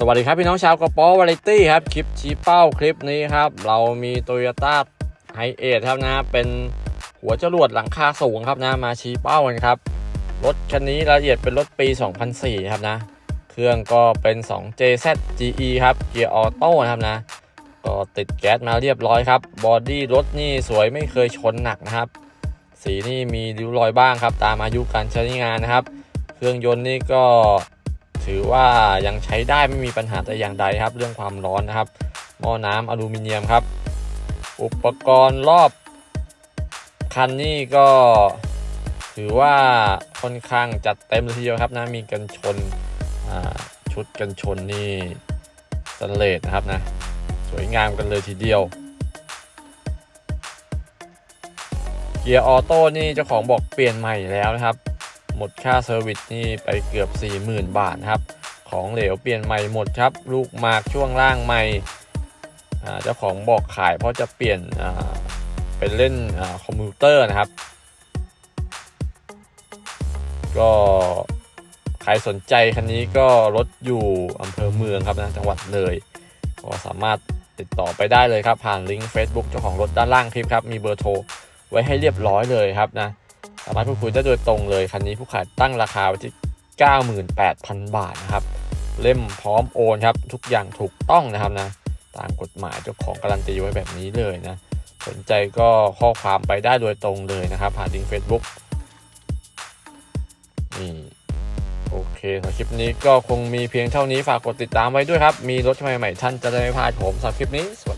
สวัสดีครับ พี่น้องชาวกระป๋อวาไรตี้ครับ คลิปชี้เป้าคลิปนี้ครับ เรามีโตโยต้าไฮเอทครับนะ เป็นหัวจรวดหลังคาสูงครับนะ มาชี้เป้ากันครับ รถคันนี้ละเอียดเป็นรถปี 2004 ครับนะ เครื่องก็เป็น 2JZ GE ครับ เกียร์ออโต้นะครับนะ ก็ติดแก๊สมาเรียบร้อยครับ บอดี้รถนี่สวยไม่เคยชนหนักนะครับ สีนี่มีริ้วรอยบ้างครับ ตามอายุการใช้งานนะครับ เครื่องยนต์นี่ก็ ถือว่ายังใช้ได้ไม่มีปัญหาแต่อย่างใดครับ เรื่องความร้อนนะครับ หม้อน้ำอลูมิเนียมครับ อุปกรณ์รอบคันนี่ก็ ถือว่าค่อนข้างจัดเต็มเลยทีเดียวครับนะมีกันชนชุดกันชนนี่สแตนเลสนะครับนะสวยงามกันเลยทีเดียวเกียร์ออโต้นี่เจ้าของบอกเปลี่ยนใหม่แล้วนะครับ หมดค่าเซอร์วิสนี่ไปเกือบ 40,000 บาทครับ ของเหลวเปลี่ยนใหม่หมดครับ ลูกหมากช่วงล่างใหม่เจ้าของบอกขายเพราะจะเปลี่ยนเป็นเล่นอคอมพิวเตอร์นะครับ ก็ใครสนใจคันนี้ก็รถอยู่อำเภอเมืองครับนะจังหวัดเลย ก็สามารถติดต่อไปได้เลยครับ ผ่านลิงก์ Facebook เจ้าของรถด้านล่างคลิปครับ มีเบอร์โทรไว้ให้เรียบร้อยเลยครับนะ สามารถพูดคุยได้โดยตรงเลยคันนี้ผู้ขายตั้งราคาไว้ที่ 98,000 บาทนะครับ เล่มพร้อมโอนครับ ทุกอย่างถูกต้องนะครับนะ ตามกฎหมายเจ้าของการันตีไว้แบบนี้เลยนะ สนใจก็ข้อความไปได้โดยตรงเลยนะครับ ผ่านลิงก์ Facebook นี่โอเคสำหรับคลิปนี้ก็คงมีเพียงเท่านี้ฝากกดติดตามไว้ด้วยครับ มีรถใหม่ๆท่านจะได้ไม่พลาดผมสำหรับคลิปนี้สวัสดี